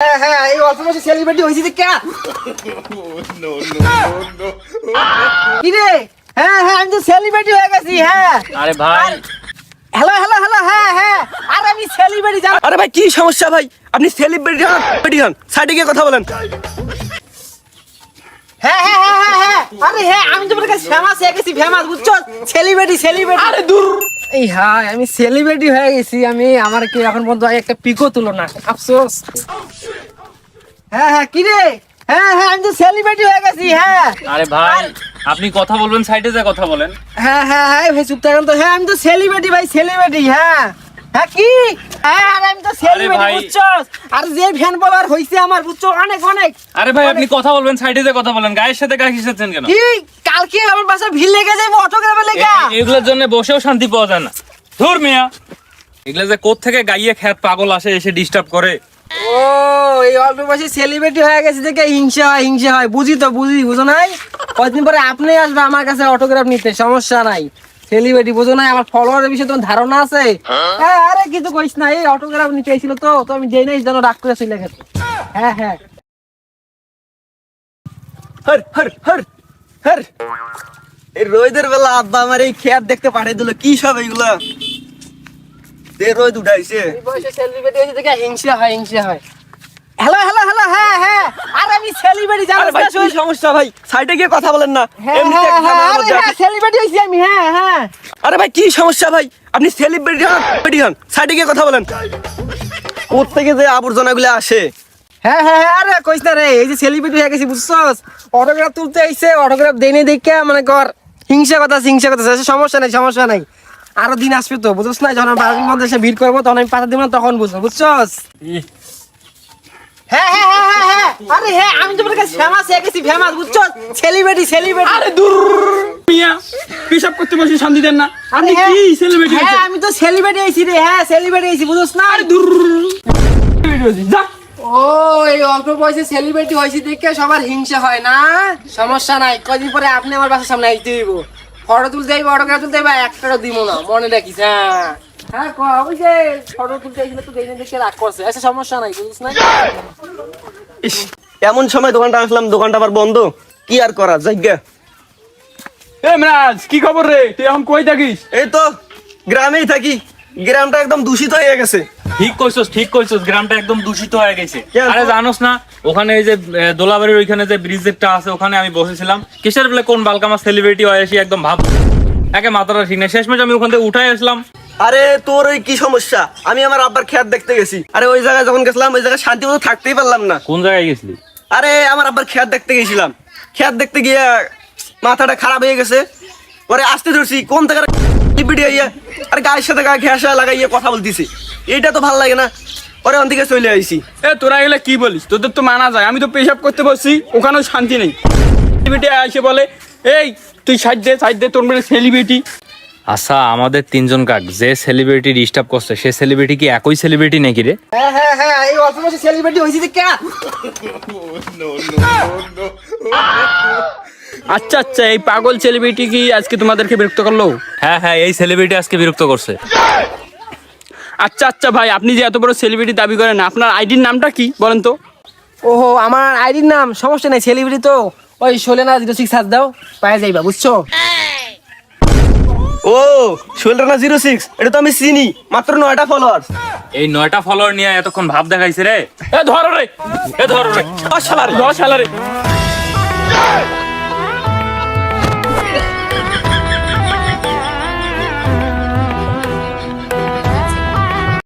হ্যাঁ হ্যাঁ এই অল্প বয়সে সেলিব্রিটি হয়েছি যে কে? কি রে হ্যাঁ হ্যাঁ আমি তো সেলিব্রিটি হয়ে গেছি হ্যাঁ। আরে ভাই। হ্যালো হ্যালো হ্যালো হ্যাঁ হ্যাঁ আর আমি সেলিব্রিটি জানো আরে ভাই কি সমস্যা ভাই? আপনি সেলিব্রিটি হন সেলিব্রিটি হন সাইডে গিয়ে কথা বলেন। হ্যাঁ হ্যাঁ হ্যাঁ হ্যাঁ হ্যাঁ আরে হ্যাঁ আমি তোমার কাছে ফেমাস হয়ে গেছি ফেমাস বুঝছ? সেলিব্রিটি সেলিব্রিটি আরে দূর। এই হাই আমি সেলিব্রিটি হয়ে গেছি আমি আমার কি এখন পর্যন্ত একটা পিকো তুলো না আফসোস। হ্যাঁ হ্যাঁ কি রে? হ্যাঁ হ্যাঁ আমি তো সেলিব্রিটি হয়ে গেছি হ্যাঁ। আরে ভাই আপনি কথা বলবেন সাইডে যা কথা বলেন। হ্যাঁ হ্যাঁ হ্যাঁ ভাই চুপ থাকেন তো। হ্যাঁ আমি তো সেলিব্রিটি ভাই সেলিব্রিটি হ্যাঁ। হ্যাঁ কি? আরে আমি তো সেলিব্রিটি ভাই। বুঝছ আর যে ফ্যান ফলোয়ার হইছে আমার বুঝছ? অনেক অনেক। আরে ভাই আপনি কথা বলবেন সাইডে যা কথা বলেন গায়ের সাথে গায়ে ঘিসেছেন কেন? কালকে আমার বাসা ভিড় লেগে যাব অটোগ্রাফে লেগে। এগুলোর জন্য বসেও শান্তি পাওয়া যায় না। ধুর মিয়া। এগুলো যে কোথ থেকে গাইয়ে খ্যাত পাগল আসে এসে ডিস্টার্ব করে। ও এই অল্প বয়সে সেলিব্রিটি হয়ে গেছে দেখে হিংসা হয় হিংসা হয়। বুঝি তো বুঝি বুঝো নাই? কয়েকদিন পরে আপনি আসবে আমার কাছে অটোগ্রাফ নিতে সমস্যা নাই। সেলিব্রিটি বুঝো নাই আমার ফলোয়ারের বিষয়ে তোমার ধারণা আছে? হ্যাঁ আরে কিছু কইস না এই অটোগ্রাফ নিতে এসেছিল তো তো আমি যেই নাই যেন ডাক করে চলে গেছে। হ্যাঁ হ্যাঁ। হর হর হর হর। এই রোদের বেলা আব্বা আমার এই খেয়ার দেখতে পাঠিয়ে দিল কি সব এইগুলা দে রোদ উঠাইছে। এই বয়সে সেলিব্রিটি হয়েছে দেখে হিংসা হয় হিংসা হয়। হ্যালো হ্যালো হ্যালো হ্যাঁ হ্যাঁ। আর আমি সেলিব্রিটি জানো আরে ভাই কি সমস্যা ভাই? সাইডে গিয়ে কথা বলেন না। হ্যাঁ হ্যাঁ হ্যাঁ মধ্যে সেলিব্রিটি হয়েছি আমি হ্যাঁ হ্যাঁ। আরে ভাই কি সমস্যা ভাই? আপনি সেলিব্রিটি হন সেলিব্রিটি হন। সাইডে গিয়ে কথা বলেন। কোথেকে যে আবর্জনাগুলো আসে? হ্যাঁ হ্যাঁ হ্যাঁ আরে কইস না রে এই যে সেলিব্রিটি হয়ে গেছি বুঝছস? অটোগ্রাফ তুলতে আইছে অটোগ্রাফ দেনে দেখে মানে কর হিংসা কথা হিংসা কথা আছে, সমস্যা নাই সমস্যা নাই। আরও দিন আসবে তো বুঝছস না? যখন বাড়ির মধ্যে এসে ভিড় করব তখন আমি পাতা দিব না তখন বুঝব বুঝছস? হ্যাঁ হ্যাঁ হ্যাঁ হ্যাঁ হ্যাঁ। আরে হ্যাঁ আমি তোমার কাছে ফেমাস হয়ে গেছি ফেমাস সেলিব্রিটি সেলিব্রিটি আরে দূর মিয়া পেশাব করতে বসে শান্তি দেন না। হ্যাঁ, কি সেলিব্রিটি হ্যাঁ আমি তো সেলিব্রিটি রে হ্যাঁ সেলিব্রিটি না? দূর। যা। ও এই অল্প বয়সে সেলিব্রিটি হয়েছি দেখে সবার হিংসা হয় না? সমস্যা নাই কদিন পরে আপনি আমার বাসার সামনে আইতে ফটো তুলতে হইব অটোগ্রাফ তুলতে হইব একটারও দিব না মনে রাখিস হ্যাঁ। হ্যাঁ ক ওই যে ফটো তুলতে আইছিল তো দেখে দেখে রাগ করছে। আচ্ছা সমস্যা নাই বুঝিস না? ইস, এমন সময় দোকানটা আসলাম দোকানটা আবার বন্ধ। কি আর করা জায়গা এ মিরাজ কি খবর রে? তুই এখন কই থাকিস? এই তো গ্রামেই থাকি। গ্রামটা একদম দূষিত হয়ে গেছে। ঠিক কইছস ঠিক কইছস গ্রামটা একদম দূষিত হয়ে গেছে। কেন? আরে জানোস না ওখানে এই যে এ, দোলাবাড়ির ওইখানে যে ব্রিজেরটা আছে ওখানে আমি বসেছিলাম। কিসের বলে কোন বালকামা সেলিব্রিটি হয়ে এসে একদম ভাব একে মাথাটা ঠিক না শেষমেশ আমি ওখান থেকে উঠাই আসলাম। আরে তোর ওই কি সমস্যা? আমি আমার আব্বার খেত দেখতে গেছি। আরে ওই জায়গায় যখন গেছিলাম ওই জায়গায় শান্তি মতো থাকতেই পারলাম না। কোন জায়গায় গেছিলি? আরে আমার আব্বার খেত দেখতে গেছিলাম। খেত দেখতে গিয়ে মাথাটা খারাপ হয়ে গেছে। পরে আসতে ধরছি কোন থেকে আর গায়ের সাথে গায়ে ঘেঁষা লাগাইয়ে কথা বলতেছি। এইটা তো ভালো লাগে না। পরে ওন দিকে চলে আইছি। এ তোরা এগুলা কি বলিস? তোদের তো মানা যায়। আমি তো পেশাব করতে বসছি ওখানেও শান্তি নেই। সেলিব্রিটি এসে বলে এই তুই সাইড দে সাইড দে তোর মানে সেলিব্রিটি আচ্ছা আমাদের তিনজন কাক যে সেলিব্রিটি ডিস্টার্ব করছে সে সেলিব্রিটি কি একই সেলিব্রিটি নাকি রে? হ্যাঁ হ্যাঁ হ্যাঁ এই অল্প বয়সে সেলিব্রিটি হয়েছি আচ্ছা আচ্ছা এই পাগল সেলিব্রিটি কি আজকে তোমাদেরকে বিরক্ত করল? হ্যাঁ হ্যাঁ এই সেলিব্রিটি আজকে বিরক্ত করছে। আচ্ছা আচ্ছা ভাই আপনি যে এত বড় সেলিব্রিটি দাবি করেন আপনার আইডির নামটা কি বলেন তো? ওহো আমার আইডির নাম সমস্যা নাই সেলিব্রিটি তো। ওই শোলে না জিরো সিক্স হাত দাও পায়ে যাইবা বুঝছ? ও শোল্ডার না জিরো সিক্স এটা তো আমি চিনি মাত্র নয়টা ফলোয়ার এই নয়টা ফলোয়ার নিয়ে এতক্ষণ ভাব দেখাইছে রে। এ ধরো রে এ ধরো রে। দশ সালারে দশ সালারে